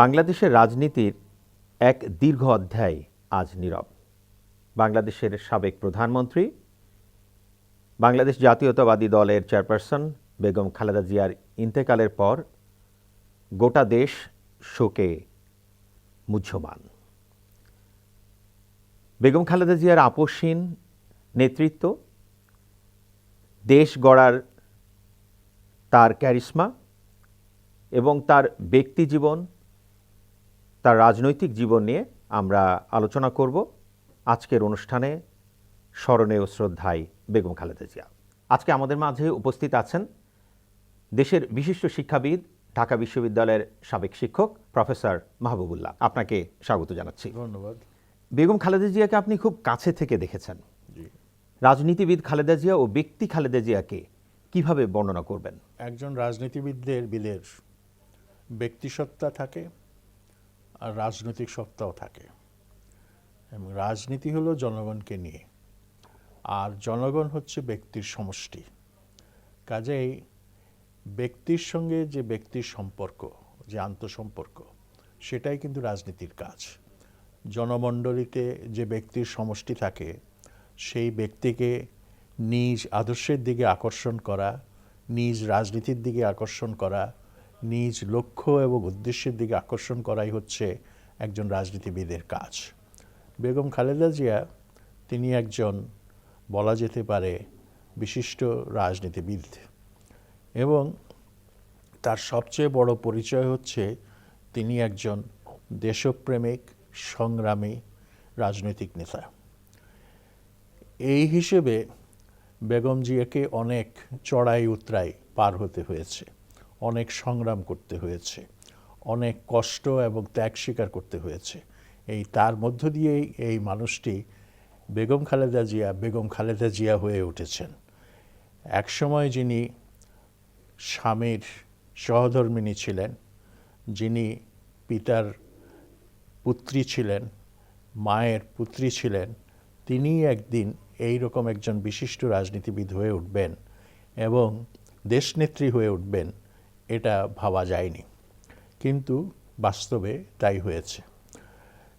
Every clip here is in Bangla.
বাংলাদেশের রাজনীতির এক দীর্ঘ অধ্যায় আজ নীরব। বাংলাদেশের সাবেক প্রধানমন্ত্রী, বাংলাদেশ জাতীয়তাবাদী দলের চেয়ারপারসন বেগম খালেদা জিয়ার ইন্তেকালের পর গোটা দেশ শোকে মুহ্যমান। বেগম খালেদা জিয়ার আপসীন নেতৃত্ব, দেশ গড়ার তার ক্যারিসমা এবং তার ব্যক্তি জীবন তার রাজনৈতিক জীবন নিয়ে আমরা আলোচনা করব। আজকের অনুষ্ঠানে স্মরণে ও শ্রদ্ধায় বেগম খালেদা জিয়া। আজকে আমাদের মাঝে উপস্থিত আছেন দেশের বিশিষ্ট শিক্ষাবিদ ঢাকা বিশ্ববিদ্যালয়ের সাবেক শিক্ষক প্রফেসর মাহবুবুল্লাহ। আপনাকে স্বাগত জানাচ্ছি। ধন্যবাদ। বেগম খালেদা জিয়াকে আপনি খুব কাছে থেকে দেখেছেন। রাজনীতিবিদ খালেদা জিয়া ও ব্যক্তি খালেদা জিয়াকে কীভাবে বর্ণনা করবেন? একজন রাজনীতিবিদদের বিলের ব্যক্তিসত্তা থাকে আর রাজনৈতিক সত্তাও থাকে। এবং রাজনীতি হলো জনগণকে নিয়ে। আর জনগণ হচ্ছে ব্যক্তির সমষ্টি। কাজেই ব্যক্তির সঙ্গে যে ব্যক্তির সম্পর্ক, যে আন্তঃসম্পর্ক, সেটাই কিন্তু রাজনীতির কাজ। জনমণ্ডলীতে যে ব্যক্তির সমষ্টি থাকে, সেই ব্যক্তিকে নিজ আদর্শের দিকে আকর্ষণ করা, নিজ রাজনীতির দিকে আকর্ষণ করা নিজ লক্ষ্য এবং উদ্দেশ্যের দিকে আকর্ষণ করাই হচ্ছে একজন রাজনীতিবিদের কাজ। বেগম খালেদা জিয়া, তিনি একজন বলা যেতে পারে বিশিষ্ট রাজনীতিবিদ এবং তার সবচেয়ে বড় পরিচয় হচ্ছে তিনি একজন দেশপ্রেমিক, সংগ্রামী রাজনৈতিক নেতা। এই হিসেবে বেগম জিয়াকে অনেক চড়াই উতরাই পার হতে হয়েছে। অনেক সংগ্রাম করতে হয়েছে, অনেক কষ্ট এবং ত্যাগ স্বীকার করতে হয়েছে। এই তার মধ্য দিয়েই এই মানুষটি বেগম খালেদা জিয়া, বেগম খালেদা জিয়া হয়ে উঠেছেন। একসময় যিনি স্বামীর সহধর্মিণী ছিলেন, যিনি পিতার পুত্রী ছিলেন, মায়ের পুত্রী ছিলেন তিনি একদিন এই রকম একজন বিশিষ্ট রাজনীতিবিদ হয়ে উঠবেন এবং দেশনেত্রী হয়ে উঠবেন। এটা ভাবা যায়নি। কিন্তু বাস্তবে তাই হয়েছে।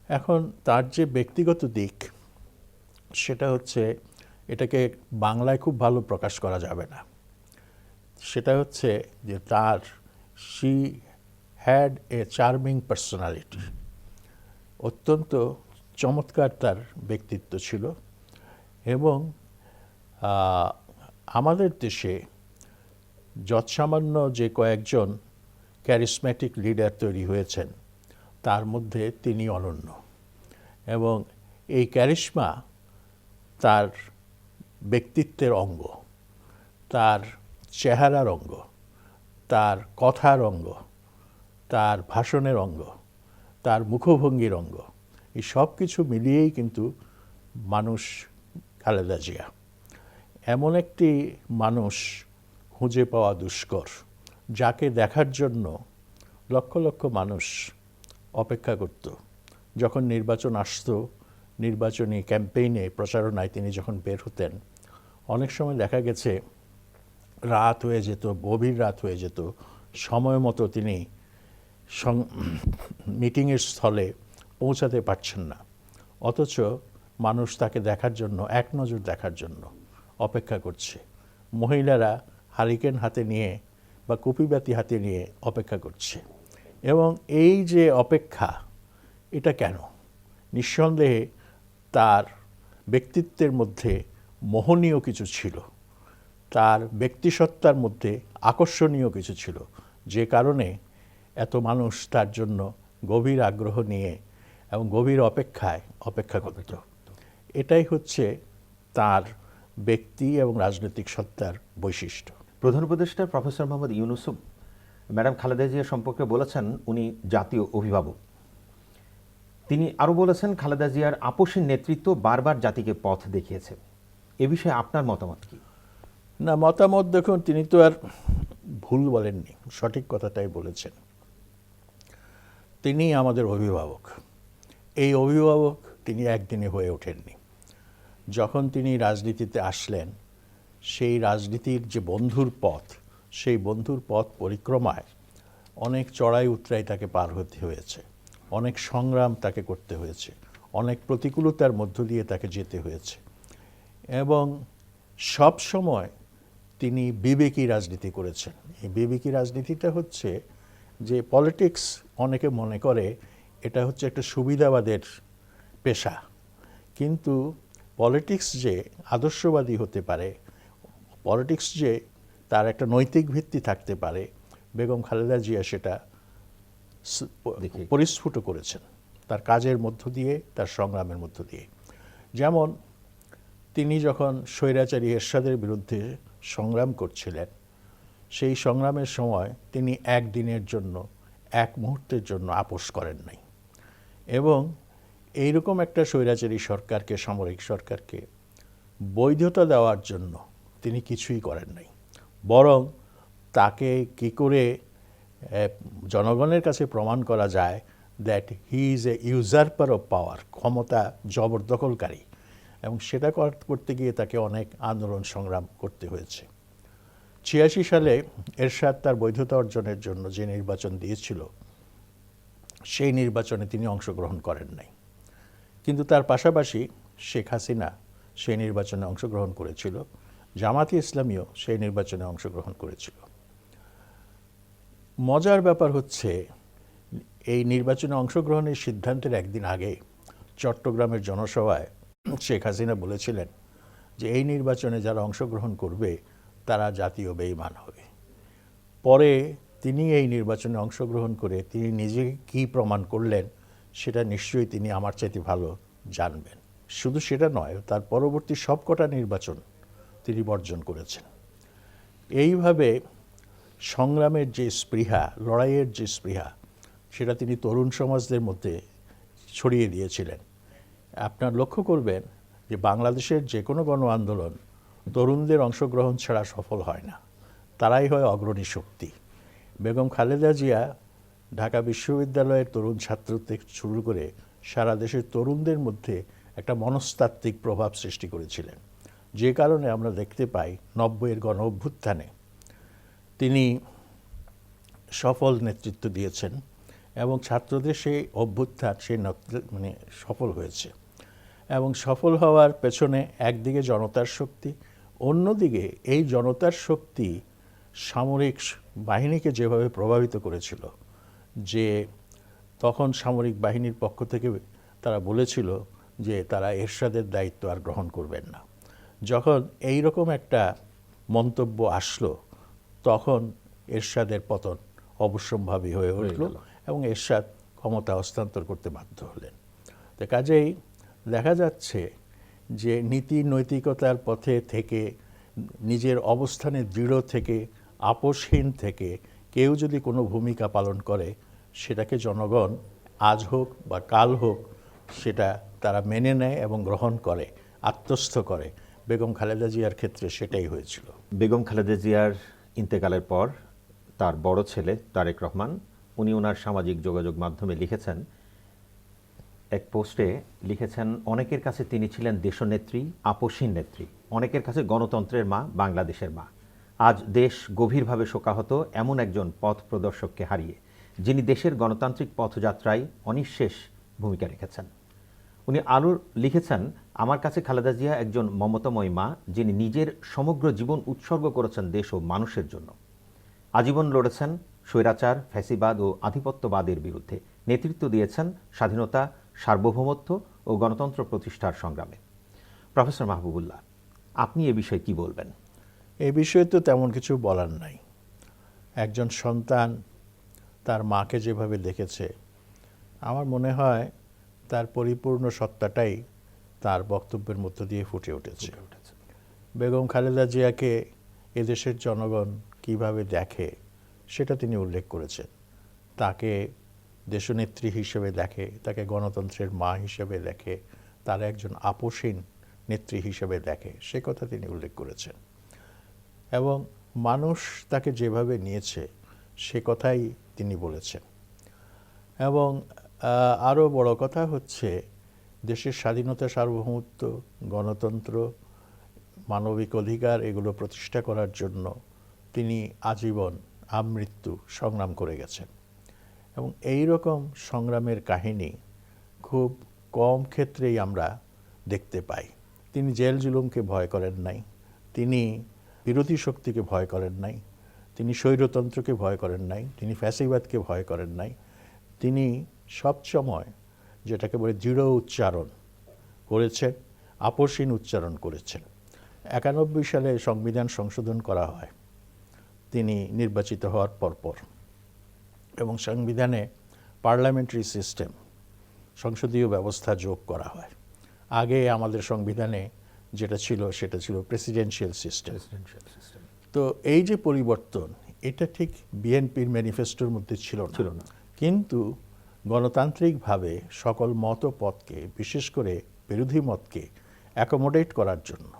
এখন তার যে ব্যক্তিগত দিক, সেটা হচ্ছে এটাকে বাংলায় খুব ভালো প্রকাশ করা যাবে না। সেটা হচ্ছে যে তার she had a charming personality অত্যন্ত চমৎকার তার ব্যক্তিত্ব ছিল এবং আমাদের দেশে যৎসামান্য যে কয়েকজন ক্যারিসম্যাটিক লিডার তৈরি হয়েছেন, তার মধ্যে তিনি অনন্য। এবং এই ক্যারিশমা তার ব্যক্তিত্বের অঙ্গ, তার চেহারার অঙ্গ, তার কথার অঙ্গ, তার ভাষণের অঙ্গ, তার মুখভঙ্গির অঙ্গ, এই সব কিছু মিলিয়েই কিন্তু মানুষ খালেদা জিয়া। এমন একটি মানুষ খুঁজে পাওয়া দুষ্কর, যাকে দেখার জন্য লক্ষ লক্ষ মানুষ অপেক্ষা করত। যখন নির্বাচন আসতো, নির্বাচনী ক্যাম্পেইনে, প্রচারণায় তিনি যখন বের হতেন, অনেক সময় দেখা গেছে, রাত হয়ে যেত, গভীর রাত হয়ে যেত। সময় মতো তিনি মিটিংয়ের স্থলে পৌঁছাতে পারছেন না। অথচ মানুষ তাকে দেখার জন্য, এক নজর দেখার জন্য অপেক্ষা করছে। মহিলারা হারিকেন হাতে নিয়ে বা কুপিবাতি হাতে নিয়ে অপেক্ষা করছে। এবং এই যে অপেক্ষা, এটা কেন? নিঃসন্দেহে তার ব্যক্তিত্বের মধ্যে মোহনীয় কিছু ছিল। তার ব্যক্তিসত্তার মধ্যে আকর্ষণীয় কিছু ছিল। যে কারণে এত মানুষ তার জন্য গভীর আগ্রহ নিয়ে এবং গভীর অপেক্ষায় অপেক্ষা করত। এটাই হচ্ছে তার ব্যক্তি এবং রাজনৈতিক সত্তার বৈশিষ্ট্য। প্রধান উপদেষ্টা প্রফেসর মোহাম্মদ ইউনুসুফ, ম্যাডাম খালেদা জিয়া সম্পর্কে বলেছেন, উনি জাতীয় অভিভাবক। তিনি আরও বলেছেন, খালেদা জিয়ার আপসীন নেতৃত্ব বারবার জাতিকে পথ দেখিয়েছে। এ বিষয়ে আপনার মতামত কি? না, মতামত দেখুন, তিনি তো আর ভুল বলেননি, সঠিক কথাটাই বলেছেন। তিনি আমাদের অভিভাবক। এই অভিভাবক তিনি একদিনে হয়ে ওঠেননি। যখন তিনি রাজনীতিতে আসলেন সেই রাজনীতির যে বন্ধুর পথ, সেই বন্ধুর পথ পরিক্রমায় অনেক চড়াই উতরাই তাকে পার হতে হয়েছে, অনেক সংগ্রাম তাকে করতে হয়েছে, অনেক প্রতিকূলতার মধ্য দিয়ে তাকে যেতে হয়েছে এবং সব সময় তিনি বিবেকী রাজনীতি করেছেন। এই বিবেকী রাজনীতিটা হচ্ছে যে পলিটিক্স অনেকে মনে করে এটা হচ্ছে একটা সুবিধাবাদের পেশা, কিন্তু পলিটিক্স যে আদর্শবাদী হতে পারে পলিটিক্স যে তার একটা নৈতিক ভিত্তি থাকতে পারে বেগম খালেদা জিয়া সেটা। পরিস্ফুট করেছেন তার কাজের মধ্য দিয়ে তার সংগ্রামের মধ্য দিয়ে যেমন তিনি যখন স্বৈরাচারী এরশাদের বিরুদ্ধে সংগ্রাম করছিলেন সেই সংগ্রামের সময় তিনি একদিনের জন্য এক মুহূর্তের জন্য আপোষ করেন নাই এবং এইরকম একটা স্বৈরাচারী সরকারকে সামরিক সরকারকে বৈধতা দেওয়ার জন্য তিনি কিছুই করেন নাই। বরং তাকে কি করে জনগণের কাছে প্রমাণ করা যায় that he is a usurper of power ক্ষমতা জবরদখলকারী। এবং সেটা করতে গিয়ে তাকে অনেক আন্দোলন সংগ্রাম করতে হয়েছে। ছিয়াশি সালে এরশাদ তার বৈধতা অর্জনের জন্য যে নির্বাচন দিয়েছিল, সেই নির্বাচনে তিনি অংশগ্রহণ করেন নাই। কিন্তু তার পাশাপাশি শেখ হাসিনা সেই নির্বাচনে অংশগ্রহণ করেছিল। জামাতি ইসলামীও সেই নির্বাচনে অংশগ্রহণ করেছিল। মজার ব্যাপার হচ্ছে, এই নির্বাচনে অংশগ্রহণের সিদ্ধান্তের একদিন আগে চট্টগ্রামের জনসভায় শেখ হাসিনা বলেছিলেন যে, এই নির্বাচনে যারা অংশগ্রহণ করবে, তারা জাতীয় বেইমান হবে। পরে তিনি এই নির্বাচনে অংশগ্রহণ করে তিনি নিজে কী প্রমাণ করলেন, সেটা নিশ্চয়ই তিনি আমার চাইতে ভালো জানবেন। শুধু সেটা নয়, তার পরবর্তী সবকটা নির্বাচন তিনি বর্জন করেছেন। এইভাবে সংগ্রামের যে স্পৃহা, লড়াইয়ের যে স্পৃহা, সেটা তিনি তরুণ সমাজদের মধ্যে ছড়িয়ে দিয়েছিলেন। আপনার লক্ষ্য করবেন যে বাংলাদেশের যে কোনো গণ আন্দোলন তরুণদের অংশগ্রহণ ছাড়া সফল হয় না। তারাই হয় অগ্রণী শক্তি। বেগম খালেদা জিয়া ঢাকা বিশ্ববিদ্যালয়ের তরুণ ছাত্র থেকে শুরু করে সারা দেশের তরুণদের মধ্যে একটা মনস্তাত্ত্বিক প্রভাব সৃষ্টি করেছিলেন। যে কারণে আমরা দেখতে পাই নব্বইয়ের গণ অভ্যুত্থানে। তিনি সফল নেতৃত্ব দিয়েছেন এবং ছাত্রদের সেই অভ্যুত্থান, সেই মানে সফল হয়েছে। এবং সফল হওয়ার পেছনে একদিকে জনতার শক্তি, অন্যদিকে এই জনতার শক্তি সামরিক বাহিনীকে যেভাবে প্রভাবিত করেছিল, যে তখন সামরিক বাহিনীর পক্ষ থেকে তারা বলেছিল যে তারা এরশাদের দায়িত্ব আর গ্রহণ করবেন না। যখন এই রকম একটা মন্তব্য আসলো তখন এরশাদের পতন অবশ্যম্ভাবী হয়ে উঠল এবং এরশাদ ক্ষমতা হস্তান্তর করতে বাধ্য হলেন। তো কাজেই দেখা যাচ্ছে যে নীতি নৈতিকতার পথে থেকে নিজের অবস্থানে দৃঢ় থেকে আপোষহীন থেকে কেউ যদি কোনো ভূমিকা পালন করে সেটাকে জনগণ আজ হোক বা কাল হোক সেটা তারা মেনে নেয় এবং গ্রহণ করে আত্মস্থ করে। বেগম খালেদা জিয়ার ক্ষেত্রে সেটাই হয়েছিল। বেগম খালেদা জিয়ার ইন্তেকালের পর তার বড় ছেলে তারেক রহমান, উনি ওনার সামাজিক যোগাযোগ মাধ্যমে লিখেছেন। এক পোস্টে লিখেছেন, অনেকের কাছে তিনি ছিলেন দেশনেত্রী আপসীন নেত্রী। অনেকের কাছে গণতন্ত্রের মা, বাংলাদেশের মা। আজ দেশ গভীরভাবে শোকাহত এমন একজন পথ প্রদর্শককে হারিয়ে, যিনি দেশের গণতান্ত্রিক পথযাত্রায় অনিঃশেষ ভূমিকা রেখেছেন। উনি আরও লিখেছেন, আমার কাছে খালেদা জিয়া একজন মমতাময় মা, যিনি নিজের সমগ্র জীবন উৎসর্গ করেছেন দেশ ও মানুষের জন্য। আজীবন লড়েছেন স্বৈরাচার, ফ্যাসিবাদ ও আধিপত্যবাদের বিরুদ্ধে। নেতৃত্ব দিয়েছেন স্বাধীনতা, সার্বভৌমত্ব ও গণতন্ত্র প্রতিষ্ঠার সংগ্রামে। প্রফেসর মাহবুবুল্লাহ, আপনি এ বিষয়ে কি বলবেন? এ বিষয়ে তো তেমন কিছু বলার নাই। একজন সন্তান, তার মাকে যেভাবে দেখেছে, আমার মনে হয় তার পরিপূর্ণ সত্তাটাই তার বক্তব্যের মধ্য দিয়ে ফুটে উঠেছে। বেগম খালেদা জিয়াকে এদেশের জনগণ কীভাবে দেখে সেটা তিনি উল্লেখ করেছেন। তাকে দেশনেত্রী হিসেবে দেখে তাকে গণতন্ত্রের মা হিসেবে দেখে তার একজন আপোষহীন নেত্রী হিসেবে দেখে সে কথা তিনি উল্লেখ করেছেন। এবং মানুষ তাকে যেভাবে নিয়েছে সে কথাই তিনি বলেছেন। এবং আরও বড় কথা হচ্ছে দেশের স্বাধীনতা, সার্বভৌমত্ব, গণতন্ত্র, মানবিক অধিকার এগুলো প্রতিষ্ঠা করার জন্য তিনি আজীবন আমৃত্যু সংগ্রাম করে গেছেন। এবং এই রকম সংগ্রামের কাহিনী খুব কম ক্ষেত্রেই আমরা দেখতে পাই। তিনি জেল জুলুমকে ভয় করেন নাই, তিনি বিরোধী শক্তিকে ভয় করেন নাই, তিনি স্বৈরতন্ত্রকে ভয় করেন নাই, তিনি ফ্যাসিবাদকে ভয় করেন নাই, তিনি সবসময় যেটাকে বলে দৃঢ় উচ্চারণ করেছেন আপসীন উচ্চারণ করেছেন। একানব্বই সালে সংবিধান সংশোধন করা হয়। তিনি নির্বাচিত হওয়ার পরপর। এবং সংবিধানে পার্লামেন্টারি সিস্টেম সংসদীয় ব্যবস্থা যোগ করা হয়। আগে আমাদের সংবিধানে যেটা ছিল সেটা ছিল প্রেসিডেন্সিয়াল সিস্টেম। তো এই যে পরিবর্তন এটা ঠিক বিএনপির ম্যানিফেস্টোর মধ্যে ছিল না। ছিল না। কিন্তু গণতান্ত্রিকভাবে সকল মত পথকে বিশেষ করে বিরোধী মতকে অ্যাকোমোডেট করার জন্য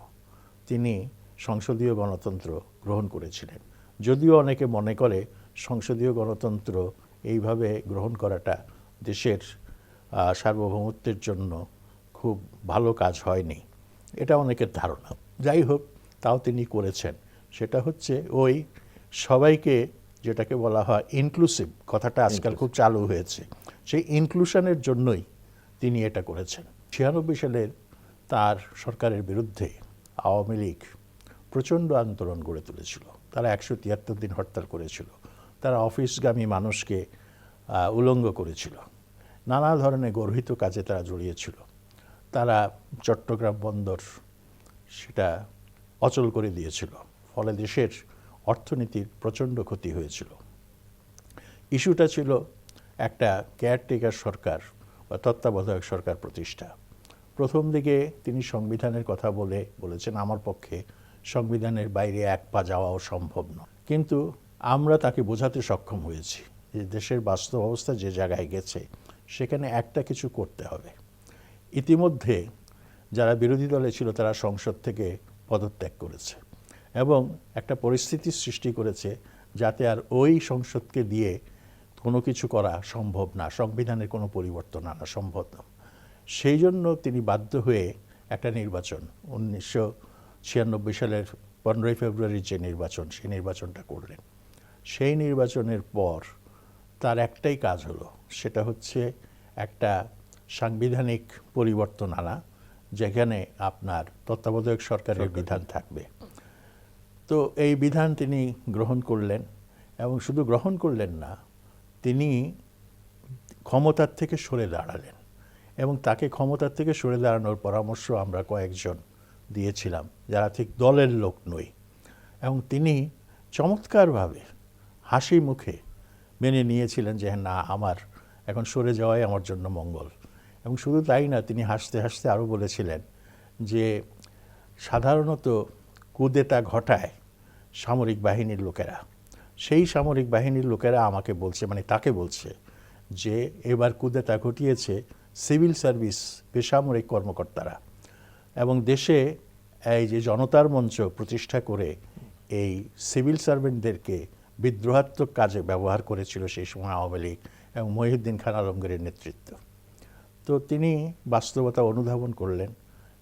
তিনি সংসদীয় গণতন্ত্র গ্রহণ করেছিলেন। যদিও অনেকে মনে করে সংসদীয় গণতন্ত্র এইভাবে গ্রহণ করাটা দেশের সার্বভৌমত্বের জন্য খুব ভালো কাজ হয়নি। এটা অনেকের ধারণা। যাই হোক তাও তিনি করেছেন। সেটা হচ্ছে ওই সবাইকে যেটাকে বলা হয় ইনক্লুসিভ কথাটা আজকাল খুব চালু হয়েছে। সেই ইনক্লুশনের জন্যই তিনি এটা করেছেন। ছিয়ানব্বই সালের তার সরকারের বিরুদ্ধে আওয়ামী লীগ প্রচণ্ড আন্দোলন গড়ে তুলেছিল। তারা একশো তিয়াত্তর দিন হরতাল করেছিল। তারা অফিসগামী মানুষকে উলঙ্গ করেছিল। নানা ধরনের গর্হিত কাজে তারা জড়িয়েছিল। তারা চট্টগ্রাম বন্দর সেটা অচল করে দিয়েছিল। ফলে দেশের অর্থনীতির প্রচণ্ড ক্ষতি হয়েছিল। ইস্যুটা ছিল একটা কেয়ারটেকার সরকার বা তত্ত্বাবধায়ক সরকার প্রতিষ্ঠা। প্রথম দিকে তিনি সংবিধানের কথা বলে বলেছেন, আমার পক্ষে সংবিধানের বাইরে এক পা যাওয়াও সম্ভব নয়। কিন্তু আমরা তাকে বোঝাতে সক্ষম হয়েছি যে দেশের বাস্তব অবস্থা যে জায়গায় গেছে, সেখানে একটা কিছু করতে হবে। ইতিমধ্যে যারা বিরোধী দলে ছিল, তারা সংসদ থেকে পদত্যাগ করেছে এবং একটা পরিস্থিতির সৃষ্টি করেছে যাতে আর ওই সংসদকে দিয়ে কোনো কিছু করা সম্ভব না সংবিধানের কোনো পরিবর্তন আনা সম্ভব না। সেই জন্য তিনি বাধ্য হয়ে একটা নির্বাচন উনিশশো ছিয়ানব্বই সালের পনেরোই ফেব্রুয়ারির যে নির্বাচন সেই নির্বাচনটা করলেন। সেই নির্বাচনের পর তার একটাই কাজ হলো সেটা হচ্ছে একটা সাংবিধানিক পরিবর্তন আনা যেখানে আপনার তত্ত্বাবধায়ক সরকারের বিধান থাকবে। তো এই বিধান তিনি গ্রহণ করলেন এবং শুধু গ্রহণ করলেন না তিনি ক্ষমতার থেকে সরে দাঁড়ালেন এবং তাকে ক্ষমতার থেকে সরে দাঁড়ানোর পরামর্শ আমরা কয়েকজন দিয়েছিলাম, যারা ঠিক দলের লোক নই। এবং তিনি চমৎকারভাবে হাসি মুখে মেনে নিয়েছিলেন যে, না, আমার এখন সরে যাওয়াই আমার জন্য মঙ্গল। এবং শুধু তাই না, তিনি হাসতে হাসতে আরও বলেছিলেন যে, সাধারণত কুদেতা ঘটায় সামরিক বাহিনীর লোকেরা। সেই সামরিক বাহিনীর লোকেরা আমাকে বলছে মানে তাকে বলছে যে এবার কুদেতা ঘটিয়েছে সিভিল সার্ভিস, বেসামরিক কর্মকর্তারা। এবং দেশে এই যে জনতার মঞ্চ প্রতিষ্ঠা করে এই সিভিল সার্ভেন্টদেরকে বিদ্রোহাত্মক কাজে ব্যবহার করেছিল সেই সময় আওয়ামী লীগ এবং মহিউদ্দিন খান আলমগীরের নেতৃত্ব। তো তিনি বাস্তবতা অনুধাবন করলেন,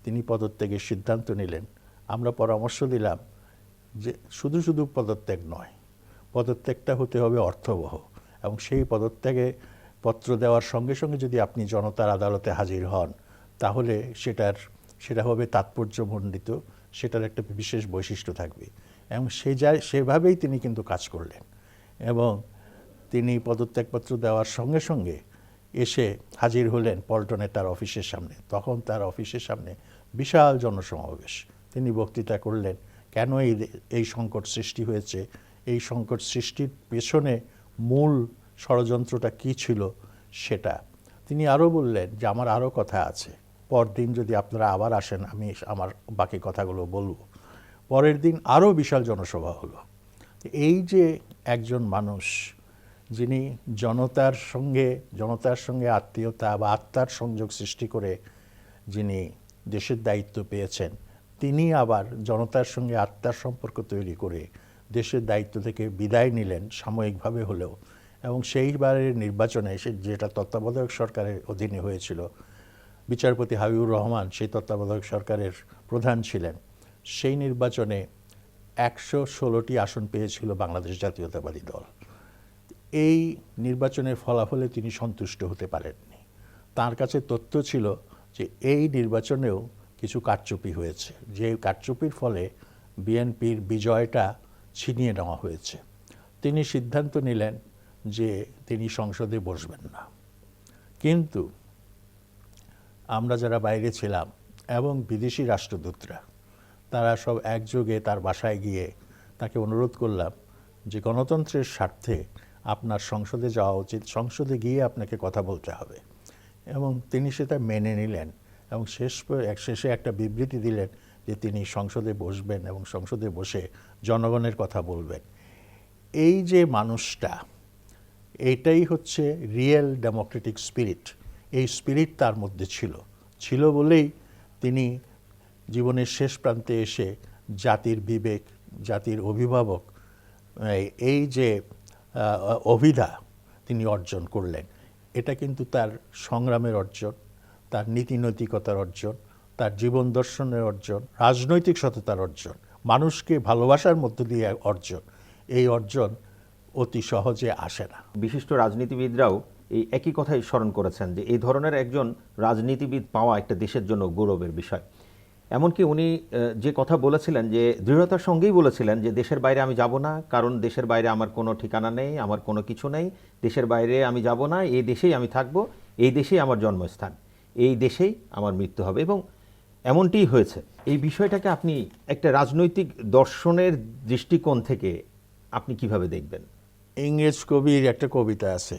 তিনি পদত্যাগের সিদ্ধান্ত নিলেন। আমরা পরামর্শ দিলাম যে শুধু শুধু পদত্যাগ নয় পদত্যাগটা হতে হবে অর্থবহ। এবং সেই পদত্যাগে পত্র দেওয়ার সঙ্গে সঙ্গে যদি আপনি জনতার আদালতে হাজির হন, তাহলে সেটার, সেটা হবে তাৎপর্যমণ্ডিত, সেটার একটা বিশেষ বৈশিষ্ট্য থাকবে। এবং সে যায় সেভাবেই তিনি কিন্তু কাজ করলেন। এবং তিনি পদত্যাগপত্র দেওয়ার সঙ্গে সঙ্গে এসে হাজির হলেন পল্টনে তার অফিসের সামনে। তখন তার অফিসের সামনে বিশাল জনসমাবেশ। তিনি বক্তৃতা করলেন, কেন এই এই সংকট সৃষ্টি হয়েছে? এই সংকট সৃষ্টির পেছনে মূল ষড়যন্ত্রটা কী ছিল সেটা। তিনি আরও বললেন যে, আমার আরও কথা আছে। পরদিন যদি আপনারা আবার আসেন, আমি আমার বাকি কথাগুলো বলব। পরের দিন আরও বিশাল জনসভা হলো। এই যে একজন মানুষ, যিনি জনতার সঙ্গে জনতার সঙ্গে আত্মীয়তা বা আত্মার সংযোগ সৃষ্টি করে যিনি দেশের দায়িত্ব পেয়েছেন, তিনি আবার জনতার সঙ্গে আত্মার সম্পর্ক তৈরি করে দেশের দায়িত্ব থেকে বিদায় নিলেন সাময়িকভাবে হলেও। এবং সেইবারের নির্বাচনে সে যেটা তত্ত্বাবধায়ক সরকারের অধীনে হয়েছিল, বিচারপতি হাবিবুর রহমান সেই তত্ত্বাবধায়ক সরকারের প্রধান ছিলেন। সেই নির্বাচনে একশো ষোলোটি আসন পেয়েছিল বাংলাদেশ জাতীয়তাবাদী দল। এই নির্বাচনের ফলাফলে তিনি সন্তুষ্ট হতে পারেননি। তার কাছে তথ্য ছিল যে এই নির্বাচনেও কিছু কারচুপি হয়েছে। যে কারচুপির ফলে বিএনপির বিজয়টা ছিনিয়ে নেওয়া হয়েছে। তিনি সিদ্ধান্ত নিলেন যে তিনি সংসদে বসবেন না। কিন্তু আমরা যারা বাইরে ছিলাম এবং বিদেশি রাষ্ট্রদূতরা, তারা সব একযোগে তার বাসায় গিয়ে তাকে অনুরোধ করলাম যে গণতন্ত্রের স্বার্থে আপনার সংসদে যাওয়া উচিত, সংসদে গিয়ে আপনাকে কথা বলতে হবে। এবং তিনি সেটা মেনে নিলেন এবং শেষ এক, শেষে একটা বিবৃতি দিলেন যে তিনি সংসদে বসবেন এবং সংসদে বসে জনগণের কথা বলবেন। এই যে মানুষটা এইটাই হচ্ছে রিয়েল ডেমোক্রেটিক স্পিরিট। এই স্পিরিট তার মধ্যে ছিল। ছিল বলেই তিনি জীবনের শেষ প্রান্তে এসে জাতির বিবেক, জাতির অভিভাবক, এই- যে অভিধা তিনি অর্জন করলেন। এটা কিন্তু তার সংগ্রামের অর্জন, তার নীতি নৈতিকতার অর্জন তার জীবন দর্শনের অর্জন, রাজনৈতিক সততার অর্জন, মানুষকে ভালোবাসার মধ্য দিয়ে অর্জন, এই অর্জন অতি সহজে আসে না। বিশিষ্ট রাজনীতিবিদরাও এই একই কথাই স্মরণ করেছেন যে এই ধরনের একজন রাজনীতিবিদ পাওয়া একটা দেশের জন্য গৌরবের বিষয়। এমনকি উনি যে কথা বলেছিলেন যে, দৃঢ়তার সঙ্গেই বলেছিলেন যে, দেশের বাইরে আমি যাব না, কারণ দেশের বাইরে আমার কোনো ঠিকানা নেই, আমার কোনো কিছু নেই, দেশের বাইরে আমি যাব না, এই দেশেই আমি থাকব, এই দেশেই আমার জন্মস্থান, এই দেশেই আমার মৃত্যু হবে। এবং এমনটিই হয়েছে। এই বিষয়টাকে আপনি একটা রাজনৈতিক দর্শনের দৃষ্টিকোণ থেকে আপনি কীভাবে দেখবেন? ইংরেজ কবির একটা কবিতা আছে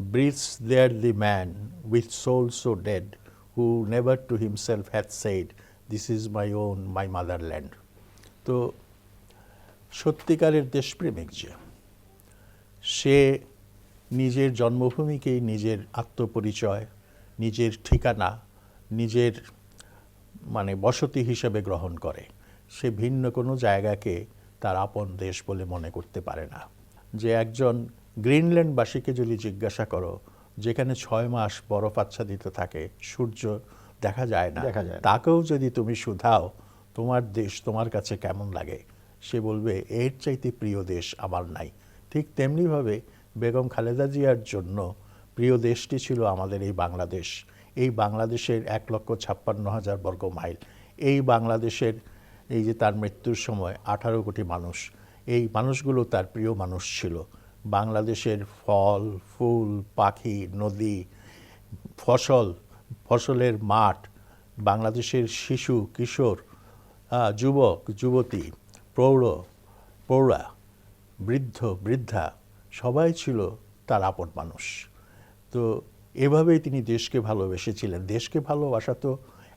breathes there the man with soul so dead who never to himself hath said this is my own my motherland তো, সত্যিকারের দেশপ্রেমিক যে, সে নিজের জন্মভূমিকেই নিজের আত্মপরিচয়, নিজের ঠিকানা, নিজের মানে বসতি হিসেবে গ্রহণ করে। সে ভিন্ন কোনো জায়গাকে তার আপন দেশ বলে মনে করতে পারে না। যে একজন গ্রিনল্যান্ডবাসীকে যদি জিজ্ঞাসা করো যেখানে ছয় মাস বরফ আচ্ছাদিত থাকে সূর্য দেখা যায় না। দেখা যায় তাকেও যদি তুমি শুধাও তোমার দেশ তোমার কাছে কেমন লাগে? সে বলবে এর চাইতে প্রিয় দেশ আমার নাই। ঠিক তেমনিভাবে বেগম খালেদা জিয়ার জন্য প্রিয় দেশটি ছিল আমাদের এই বাংলাদেশ। এই বাংলাদেশের এক লক্ষ ছাপ্পান্ন হাজার বর্গ মাইল। এই বাংলাদেশের এই যে তার মৃত্যুর সময়, আঠারো কোটি মানুষ, এই মানুষগুলো তার প্রিয় মানুষ ছিল। বাংলাদেশের ফল, ফুল, পাখি, নদী, ফসল, ফসলের মাঠ, বাংলাদেশের শিশু, কিশোর যুবক, যুবতী, প্রৌঢ় প্রৌঢ়া বৃদ্ধ, বৃদ্ধা, সবাই ছিল তার আপন মানুষ। তো এভাবেই তিনি দেশকে ভালোবেসেছিলেন। দেশকে ভালোবাসা তো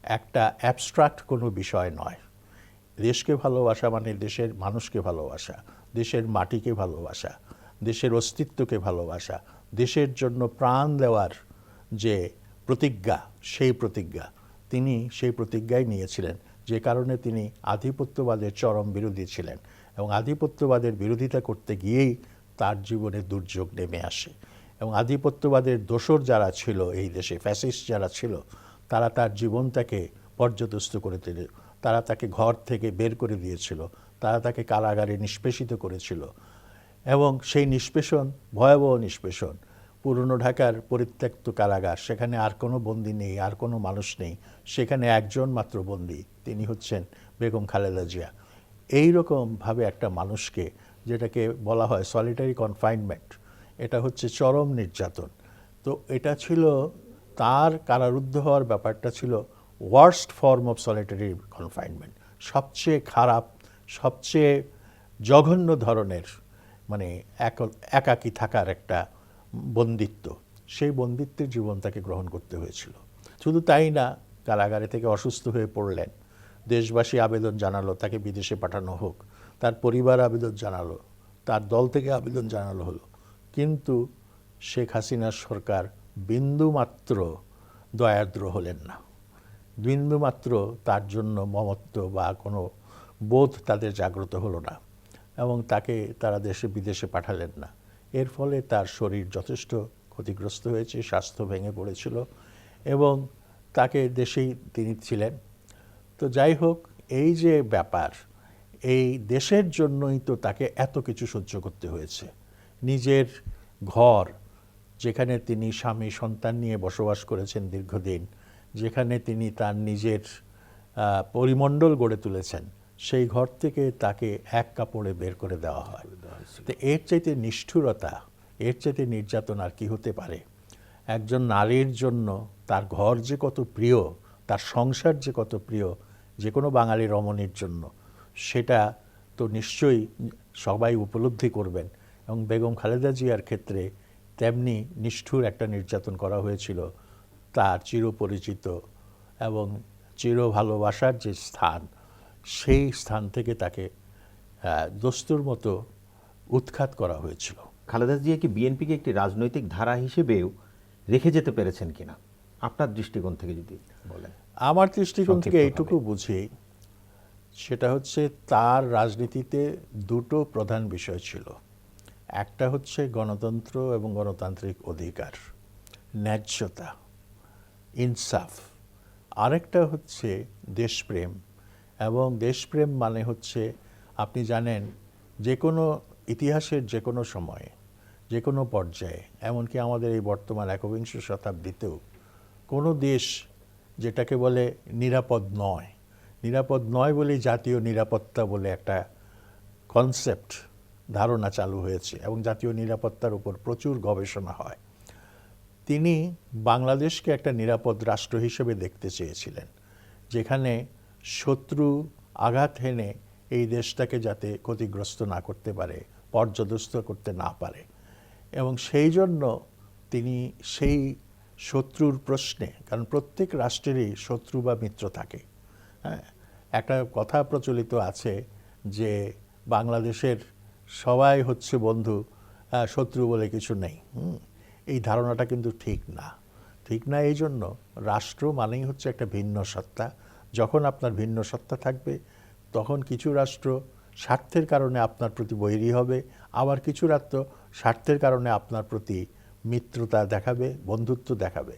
একটা অ্যাবস্ট্রাক্ট কোনো বিষয় নয়। দেশকে ভালোবাসা মানে দেশের মানুষকে ভালোবাসা, দেশের মাটিকে ভালোবাসা, দেশের অস্তিত্বকে ভালোবাসা, দেশের জন্য প্রাণ দেওয়ার যে প্রতিজ্ঞা, সেই প্রতিজ্ঞা তিনি সেই প্রতিজ্ঞাই নিয়েছিলেন। যে কারণে তিনি আধিপত্যবাদের চরম বিরোধী ছিলেন এবং আধিপত্যবাদের বিরোধিতা করতে গিয়েই তার জীবনে দুর্যোগ নেমে আসে। এবং আধিপত্যবাদের দোসর যারা ছিল এই দেশে ফ্যাসিস্ট যারা ছিল, তারা তার জীবনটাকে পর্যদস্ত করে দিল, তারা তাকে ঘর থেকে বের করে দিয়েছিল, তারা তাকে কারাগারে নিষ্পেষিত করেছিল এবং সেই নিষ্পেষণ, ভয়াবহ নিষ্পেষণ, পুরনো ঢাকার পরিত্যক্ত কারাগার, সেখানে আর কোনো বন্দি নেই, আর কোনো মানুষ নেই, সেখানে একজন মাত্র বন্দি, তিনি হচ্ছেন বেগম খালেদা জিয়া। এই রকমভাবে একটা মানুষকে, যেটাকে বলা হয় সলিটারি কনফাইনমেন্ট এটা হচ্ছে চরম নির্যাতন। তো এটা ছিল তার কারারুদ্ধ হওয়ার ব্যাপারটা ছিল worst form of solitary confinement সবচেয়ে খারাপ, সবচেয়ে জঘন্য ধরনের মানে এক- একাকী থাকার একটা বন্দিত্ব। সেই বন্দিত্বের জীবন তাকে গ্রহণ করতে হয়েছিল। শুধু তাই না, কারাগারে থেকে অসুস্থ হয়ে পড়লেন। দেশবাসী আবেদন জানালো, তাকে বিদেশে পাঠানো হোক। তার পরিবার আবেদন জানালো, তার দল থেকে আবেদন জানালো হলো। কিন্তু শেখ হাসিনার সরকার বিন্দুমাত্র দয়াদ্র হলেন না। বিন্দুমাত্র তার জন্য মমত্ব বা কোনো বোধ তাদের জাগ্রত হলো না এবং তাকে তারা দেশে বিদেশে পাঠালেন না। এর ফলে তার শরীর যথেষ্ট ক্ষতিগ্রস্ত হয়েছে, স্বাস্থ্য ভেঙে পড়েছিল এবং তাকে দেশেই তিনি ছিলেন। তো যাই হোক, এই যে ব্যাপার, এই দেশের জন্যই তো তাকে এত কিছু সহ্য করতে হয়েছে। নিজের ঘর, যেখানে তিনি স্বামী সন্তান নিয়ে বসবাস করেছেন দীর্ঘদিন, যেখানে তিনি তার নিজের পরিমণ্ডল গড়ে তুলেছেন, সেই ঘর থেকে তাকে এক কাপড়ে বের করে দেওয়া হয়। তো এর চাইতে নিষ্ঠুরতা, এর চাইতে নির্যাতন আর কি হতে পারে? একজন নারীর জন্য তার ঘর যে কত প্রিয়, তার সংসার যে কত প্রিয়, যে কোনো বাঙালি রমণীর জন্য, সেটা তো নিশ্চয়ই সবাই উপলব্ধি করবেন। এবং বেগম খালেদা জিয়ার ক্ষেত্রে তেমনি নিষ্ঠুর একটা নির্যাতন করা হয়েছিল তার চিরপরিচিত এবং চির ভালোবাসার যে স্থান সেই স্থান থেকে তাকে দস্তুর মতো উৎখাত করা হয়েছিল। খালেদা জিয়া কি বিএনপিকে একটি রাজনৈতিক ধারা হিসেবেও রেখে যেতে পেরেছেন কিনা? আপনার দৃষ্টিকোণ থেকে যদি বলেন। আমার দৃষ্টিকোণ থেকে এইটুকু বুঝি সেটা হচ্ছে তার রাজনীতিতে দুটো প্রধান বিষয় ছিল। একটা হচ্ছে গণতন্ত্র এবং গণতান্ত্রিক অধিকার, ন্যায্যতা, ইনসাফ, আরেকটা হচ্ছে দেশপ্রেম, এবং দেশপ্রেম মানে হচ্ছে, আপনি জানেন যে কোনো ইতিহাসের যে কোনো সময়ে যে কোনো পর্যায়ে, এমনকি আমাদের এই বর্তমান একবিংশ শতাব্দীতেও, কোনো দেশ যেটাকে বলে নিরাপদ নয় নিরাপদ নয় বলে জাতীয় নিরাপত্তা বলে একটা কনসেপ্ট ধারণা চালু হয়েছে এবং জাতীয় নিরাপত্তার উপর প্রচুর গবেষণা হয়। তিনি বাংলাদেশকে একটা নিরাপদ রাষ্ট্র হিসেবে দেখতে চেয়েছিলেন, যেখানে শত্রু আঘাত হেনে এই দেশটাকে যাতে ক্ষতিগ্রস্ত না করতে পারে, পর্যদস্ত করতে না পারে। এবং সেই জন্য তিনি সেই শত্রুর প্রশ্নে, কারণ প্রত্যেক রাষ্ট্রেরই শত্রু বা মিত্র থাকে হ্যাঁ? একটা কথা প্রচলিত আছে যে বাংলাদেশের সবাই হচ্ছে বন্ধু শত্রু বলে কিছু নেই। এই ধারণাটা কিন্তু ঠিক না। ঠিক না এই জন্য রাষ্ট্র মানেই হচ্ছে একটা ভিন্ন সত্তা। যখন আপনার ভিন্ন সত্তা থাকবে, তখন কিছু রাষ্ট্র স্বার্থের কারণে আপনার প্রতি বৈরী হবে, আবার কিছু রাষ্ট্র স্বার্থের কারণে আপনার প্রতি মিত্রতা দেখাবে, বন্ধুত্ব দেখাবে।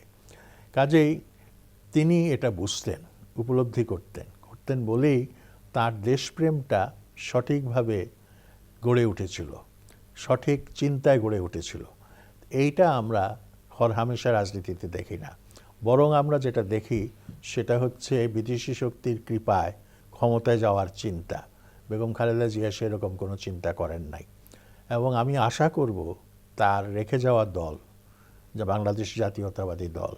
কাজেই তিনি এটা বুঝতেন, উপলব্ধি করতেন। করতেন বলেই তার দেশপ্রেমটা সঠিকভাবে গড়ে উঠেছিল, সঠিক চিন্তায় গড়ে উঠেছিল। এইটা আমরা হরহামেশা রাজনীতিতে দেখি না। বরং আমরা যেটা দেখি সেটা হচ্ছে বিদেশি শক্তির কৃপায় ক্ষমতায় যাওয়ার চিন্তা। বেগম খালেদা জিয়া সেরকম কোনো চিন্তা করেন নাই। এবং আমি আশা করব তার রেখে যাওয়া দল, যা বাংলাদেশ জাতীয়তাবাদী দল,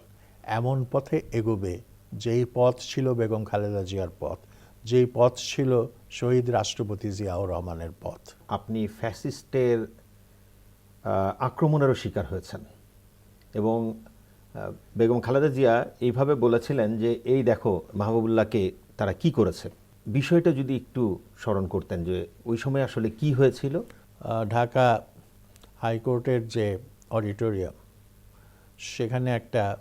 এমন পথে এগোবে যেই পথ ছিল বেগম খালেদা জিয়ার পথ, যেই পথ ছিল শহীদ রাষ্ট্রপতি জিয়াউর রহমানের পথ। আপনি ফ্যাসিস্টের আক্রমণেরও শিকার হয়েছেন। এবং বেগম খালেদা জিয়া এইভাবে বলেছিলেন যে এই দেখো মাহবুবুল্লাহকে তারা কি করেছে? বিষয়টা যদি একটু স্মরণ করতেন যে ওই সময় আসলে কি হয়েছিল? ঢাকা হাইকোর্টের যে অডিটোরিয়াম সেখানে একটা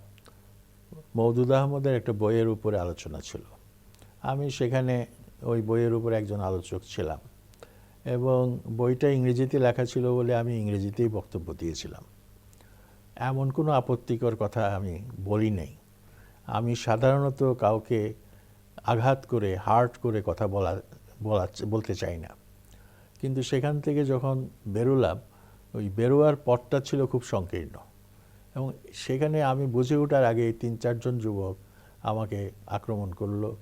মৌদুদ আহমদের একটা বইয়ের উপরে আলোচনা ছিল। আমি সেখানে ওই বইয়ের উপর একজন আলোচক ছিলাম এবং বইটা ইংরেজিতে লেখা ছিল বলে আমি ইংরেজিতেই বক্তব্য দিয়েছিলাম। এমন কোনো আপত্তিকর কথা আমি বলি নেই। আমি সাধারণত কাউকে আঘাত করে, হার্ট করে কথা বলা বলা, বলতে চাই না। কিন্তু সেখান থেকে যখন বেরোলাম, ওই বেরোয়ার পথটা ছিল খুব সংকীর্ণ এবং সেখানে আমি বুঝে ওঠার আগে তিন চারজন যুবক আমাকে আক্রমণ করল।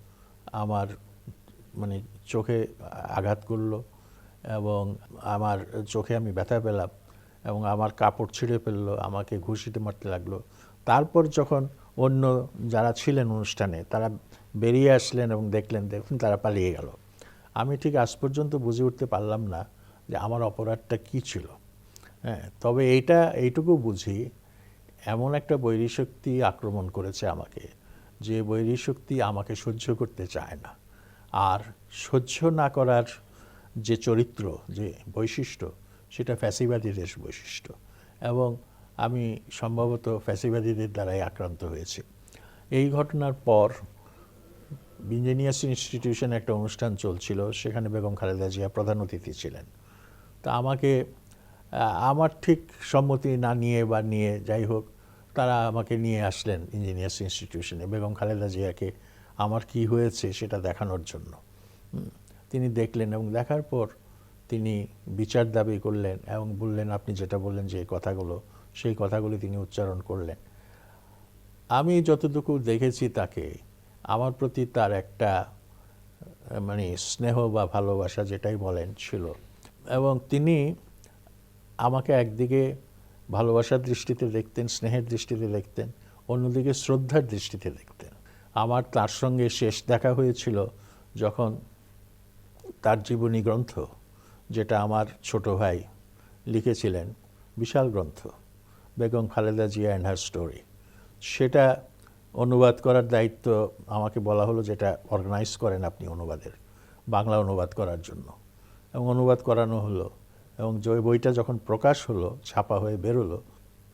আমার মানে চোখে আঘাত করল এবং আমার চোখে আমি ব্যথা পেলাম এবং আমার কাপড় ছিঁড়ে ফেলল, আমাকে ঘুষিতে মারতে লাগল। তারপর যখন অন্য যারা ছিলেন অনুষ্ঠানে, তারা বেরিয়ে আসলেন এবং দেখলেন, দেখুন তারা পালিয়ে গেল। আমি ঠিক আজ পর্যন্ত বুঝে উঠতে পারলাম না যে আমার অপরাধটা কী ছিল। হ্যাঁ তবে এইটা, এইটুকু বুঝি, এমন একটা বৈরী শক্তি আক্রমণ করেছে আমাকে, যে বৈরী শক্তি আমাকে সহ্য করতে চায় না। আর সহ্য না করার যে চরিত্র, যে বৈশিষ্ট্য, সেটা ফ্যাসিবাদীদের বৈশিষ্ট্য এবং আমি সম্ভবত ফ্যাসিবাদীদের দ্বারাই আক্রান্ত হয়েছি। এই ঘটনার পর ইঞ্জিনিয়ার্স ইনস্টিটিউশনে একটা অনুষ্ঠান চলছিল, সেখানে বেগম খালেদা জিয়া প্রধান অতিথি ছিলেন। তা আমাকে আমার ঠিক সম্মতি না নিয়ে বা নিয়ে যাই হোক, তারা আমাকে নিয়ে আসলেন ইঞ্জিনিয়ার্স ইনস্টিটিউশনে বেগম খালেদা জিয়াকে আমার কি হয়েছে সেটা দেখানোর জন্য। তিনি দেখলেন এবং দেখার পর তিনি বিচার দাবি করলেন এবং বললেন, আপনি যেটা বললেন যে কথাগুলো, সেই কথাগুলি তিনি উচ্চারণ করলেন। আমি যতটুকু দেখেছি তাকে, আমার প্রতি তার একটা মানে স্নেহ বা ভালোবাসা যেটাই বলেন ছিল। এবং তিনি আমাকে একদিকে ভালোবাসার দৃষ্টিতে দেখতেন, স্নেহের দৃষ্টিতে দেখতেন, অন্যদিকে শ্রদ্ধার দৃষ্টিতে দেখতেন। আমার তার সঙ্গে শেষ দেখা হয়েছিল যখন তার জীবনী গ্রন্থ, যেটা আমার ছোট ভাই লিখেছিলেন, বিশাল গ্রন্থ, Begum Khaleda Zia and her story সেটা অনুবাদ করার দায়িত্ব আমাকে বলা হলো যেটা অর্গানাইজ করেন আপনি অনুবাদের, বাংলা অনুবাদ করার জন্য। এবং অনুবাদ করানো হলো এবং যে বইটা যখন প্রকাশ হলো, ছাপা হয়ে বেরোলো,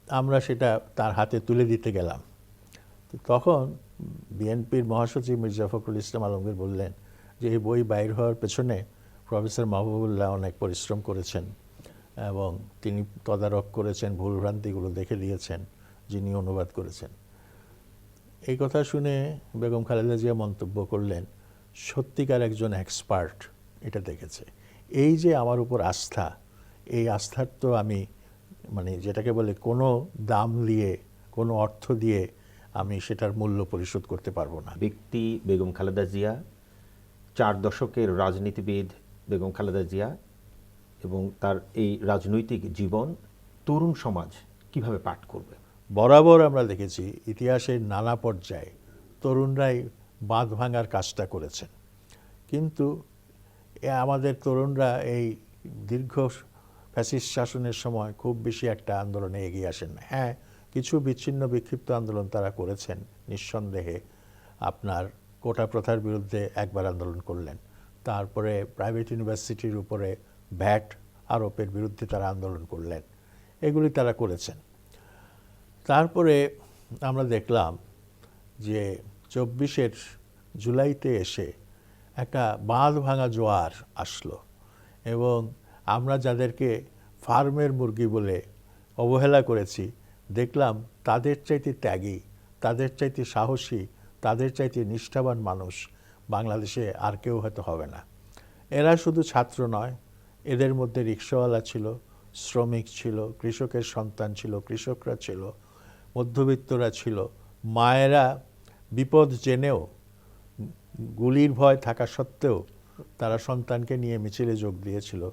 আমরা সেটা তার হাতে তুলে দিতে গেলাম। তো তখন বিএনপির মহাসচিব মির্জা ফখরুল ইসলাম আলমগীর বললেন যে এই বই বাইর হওয়ার পেছনে প্রফেসর মাহবুবুল্লাহ অনেক পরিশ্রম করেছেন এবং তিনি তদারক করেছেন, ভুলভ্রান্তিগুলো দেখে দিয়েছেন, যিনি অনুবাদ করেছেন। এই কথা শুনে বেগম খালেদা জিয়া মন্তব্য করলেন, সত্যিকার একজন এক্সপার্ট এটা দেখেছে। এই যে আমার উপর আস্থা, এই আস্থার তো আমি মানে যেটাকে বলে কোনো দাম দিয়ে, কোনো অর্থ দিয়ে আমি সেটার মূল্য পরিশোধ করতে পারব না। ব্যক্তি বেগম খালেদা জিয়া চার দশকের রাজনীতিবিদ বেগম খালেদা জিয়া এবং তার এই রাজনৈতিক জীবন তরুণ সমাজ কীভাবে পাঠ করবে? বরাবর আমরা দেখেছি ইতিহাসের নানা পর্যায়ে তরুণরাই বাঁধ ভাঙার কাজটা করেছেন। কিন্তু আমাদের তরুণরা এই দীর্ঘ ফ্যাসিস্ট শাসনের সময় খুব বেশি একটা আন্দোলনে এগিয়ে আসেন না। হ্যাঁ কিছু বিচ্ছিন্ন বিক্ষিপ্ত আন্দোলন তারা করেছেন। নিঃসন্দেহে আপনার কোটা প্রথার বিরুদ্ধে একবার আন্দোলন করলেন। তারপরে প্রাইভেট ইউনিভার্সিটির উপরে ভ্যাট আরোপের বিরুদ্ধে তারা আন্দোলন করলেন। এগুলি তারা করেছেন। তারপরে আমরা দেখলাম যে চব্বিশের জুলাইতে এসে একটা বাঁধ ভাঙা জোয়ার আসলো এবং আমরা যাদেরকে ফার্মের মুরগি বলে অবহেলা করেছি দেখলাম তাদের চাইতে ত্যাগী, তাদের চাইতে সাহসী, তাদের চাইতে নিষ্ঠাবান মানুষ। বাংলাদেশে আর কেউ হয়তো হবে না। এরা শুধু ছাত্র নয়, এদের মধ্যে রিক্সাওয়ালা ছিল, শ্রমিক ছিল, কৃষকের সন্তান ছিল, কৃষকরা ছিল, মধ্যবিত্তরা ছিল। মায়েরা বিপদ জেনেও, গুলির ভয় থাকা সত্ত্বেও তারা সন্তানকে নিয়ে মিছিলে যোগ দিয়েছিল।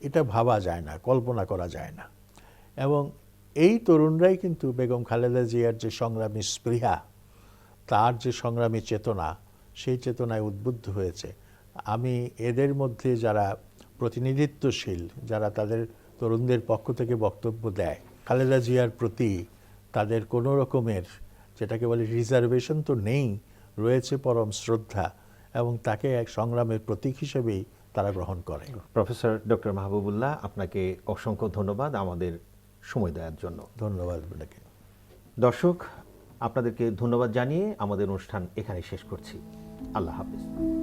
এটা ভাবা যায় না, কল্পনা করা যায় না। এবং এই তরুণরাই কিন্তু বেগম খালেদা জিয়ার যে সংগ্রামী স্পৃহা, তার যে সংগ্রামী চেতনা, সেই চেতনায় উদ্বুদ্ধ হয়েছে। আমি এদের মধ্যে যারা প্রতিনিধিত্বশীল, যারা তাদের তরুণদের পক্ষ থেকে বক্তব্য দেয়, খালেদা জিয়ার প্রতি তাদের কোনো রকমের যেটাকে বলে রিজার্ভেশন তো নেই, রয়েছে পরম শ্রদ্ধা এবং তাকে এক সংগ্রামের প্রতীক হিসেবেই তারা গ্রহণ করে। প্রফেসর ডক্টর মাহবুবুল্লাহ, আপনাকে অসংখ্য ধন্যবাদ। আমাদের সময় দেওয়ার জন্য। ধন্যবাদ আপনাকে। দর্শক, আপনাদেরকে ধন্যবাদ জানিয়ে আমাদের অনুষ্ঠান এখানে শেষ করছি। আল্লাহ হাফিজ।